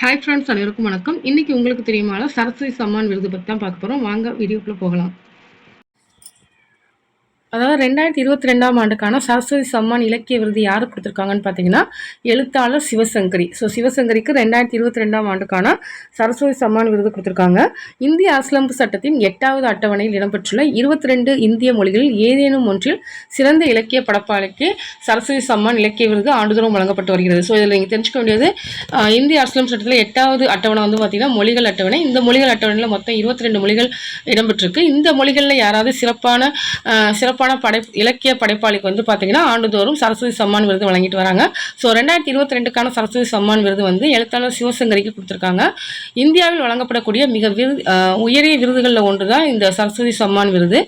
Hi friends அனைவருக்கும் வணக்கம். இன்னைக்கு உங்களுக்கு தெரியுமால சரஸ்வதி சம்மான் விருது பற்றி தான் பார்க்க போகிறோம் வாங்க வீடியோக்குள்ளே போகலாம். அதாவது ரெண்டாயிரத்தி இருபத்தி ரெண்டாம் ஆண்டுக்கான சரஸ்வதி சம்மான் இலக்கிய விருது யார் கொடுத்துருக்காங்கன்னு பார்த்தீங்கன்னா எழுத்தாளர் சிவசங்கரி. ஸோ சிவசங்கரிக்கு ரெண்டாயிரத்தி இருபத்தி ரெண்டாம் ஆண்டுக்கான சரஸ்வதி சம்மான் விருது கொடுத்துருக்காங்க. இந்திய அரசியலமைப்பு சட்டத்தின் எட்டாவது அட்டவணையில் இடம்பெற்றுள்ள இருபத்தி ரெண்டு இந்திய மொழிகளில் ஏதேனும் ஒன்றில் சிறந்த இலக்கிய படப்பாளிக்கு சரஸ்வதி சம்மான் இலக்கிய விருது ஆண்டுதோறும் வழங்கப்பட்டு வருகிறது. ஸோ இதில் நீங்கள் தெரிஞ்சுக்க வேண்டியது இந்திய அரசியலமைப்பு சட்டத்தில் எட்டாவது அட்டவணை வந்து பார்த்தீங்கன்னா மொழிகள் அட்டவணை. இந்த மொழிகள் அட்டவணையில் மொத்தம் இருபத்தி ரெண்டு மொழிகள் இடம்பெற்றிருக்கு. இந்த மொழிகளில் யாராவது சிறப்பான சிறப்பான சிறப்பான படை இலக்கிய படைப்பாளிக்கு வந்து பார்த்தீங்கன்னா ஆண்டுதோறும் சரஸ்வதி சம்மான் விருது வழங்கிட்டு வராங்க. ஸோ ரெண்டாயிரத்தி இருபத்தி ரெண்டுக்கான சரஸ்வதி சம்மான் விருது வந்து எழுத்தாளர் சிவசங்கரிக்கு கொடுத்துருக்காங்க. இந்தியாவில் வழங்கப்படக்கூடிய மிக விருது உயரிய விருதுகளில் ஒன்று தான் இந்த சரஸ்வதி சம்மான் விருது.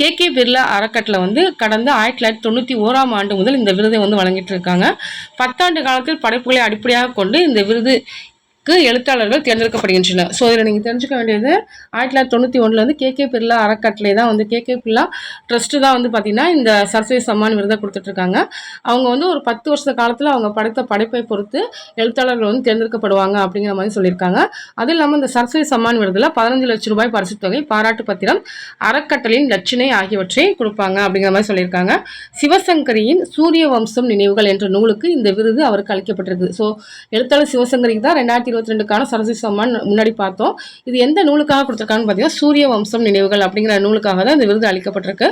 கே. கே. பிர்லா அறக்கட்டளை வந்து கடந்த ஆயிரத்தி தொள்ளாயிரத்தி தொண்ணூற்றி ஓராம் ஆண்டு முதல் இந்த விருதை வந்து வழங்கிட்டு இருக்காங்க. பத்தாண்டு காலத்தில் படைப்புகளை அடிப்படையாக கொண்டு இந்த விருது எழுத்தாளர்கள் தேர்ந்தெடுக்கப்படுகின்றனர் ஸோ இதில் நீங்கள் தெரிஞ்சுக்க வேண்டியது ஆயிரத்தி தொள்ளாயிரத்தி தொண்ணூற்றி ஒன்றில் வந்து கே கே பிர்லா அறக்கட்டளை தான் வந்து கே கே பிர்லா ட்ரஸ்ட்டு தான் வந்து பார்த்திங்கன்னா இந்த சரஸ்வதி சம்மான் விருதை கொடுத்துட்ருக்காங்க. அவங்க வந்து ஒரு பத்து வருஷ காலத்தில் அவங்க படைத்த படைப்பை பொறுத்து எழுத்தாளர்கள் வந்து தேர்ந்தெடுக்கப்படுவாங்க அப்படிங்கிற மாதிரி சொல்லியிருக்காங்க. அது இல்லாமல் இந்த சரஸ்வதி சம்மான் விருதில் பதினஞ்சு லட்சம் ரூபாய் பரிசுத் தொகை பாராட்டு பத்திரம் அறக்கட்டளையின் லட்சணை ஆகியவற்றை கொடுப்பாங்க அப்படிங்கிற மாதிரி சொல்லியிருக்காங்க. சிவசங்கரியின் சூரிய வம்சம் நினைவுகள் என்ற நூலுக்கு இந்த விருது அவருக்கு அளிக்கப்பட்டிருக்கு. ஸோ எழுத்தாளர் சிவசங்கரிக்கு தான் ரெண்டாயிரத்தி இருபத்தி ரெண்டுக்கான சரஸ்வதி சம்மான் முன்னாடி பார்த்தோம். இது எந்த நூலுக்காக கொடுத்துருக்கான்னு பார்த்தீங்கன்னா சூரிய வம்சம் நினைவுகள் அப்படிங்கிற நூலுக்காக தான் இந்த விருது அளிக்கப்பட்டிருக்கு.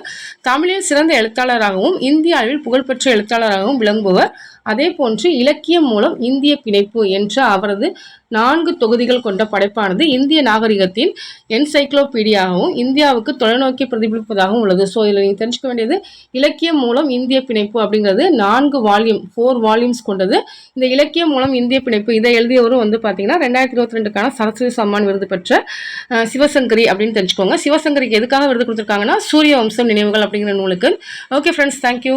தமிழில் சிறந்த எழுத்தாளராகவும் இந்திய அளவில் புகழ்பெற்ற எழுத்தாளராகவும் விளங்குபவர் அதே போன்று இலக்கியம் மூலம் இந்திய பிணைப்பு என்ற அவரது நான்கு தொகுதிகள் கொண்ட படைப்பானது இந்திய நாகரிகத்தின் என்சைக்ளோபீடியாகவும் இந்தியாவுக்கு தொலைநோக்கி பிரதிபலிப்பதாகவும் உள்ளது. ஸோ இதில் நீங்கள் தெரிஞ்சுக்க வேண்டியது இலக்கியம் மூலம் இந்திய பிணைப்பு அப்படிங்கிறது நான்கு வால்யூம் ஃபோர் வால்யூம்ஸ் கொண்டது. இந்த இலக்கியம் மூலம் இந்திய பிணைப்பு இதை எழுதியவரும் வந்து பார்த்தீங்கன்னா ரெண்டாயிரத்தி இருபத்தி ரெண்டுக்கான சரஸ்வதி சம்மான் விருது பெற்ற சிவசங்கரி அப்படின்னு தெரிஞ்சுக்கோங்க. சிவசங்கரிக்கு எதுக்காக விருது கொடுத்துருக்காங்கன்னா சூரிய வம்சம் நினைவுகள் அப்படிங்கிற நூலுக்கு. Okay friends thank you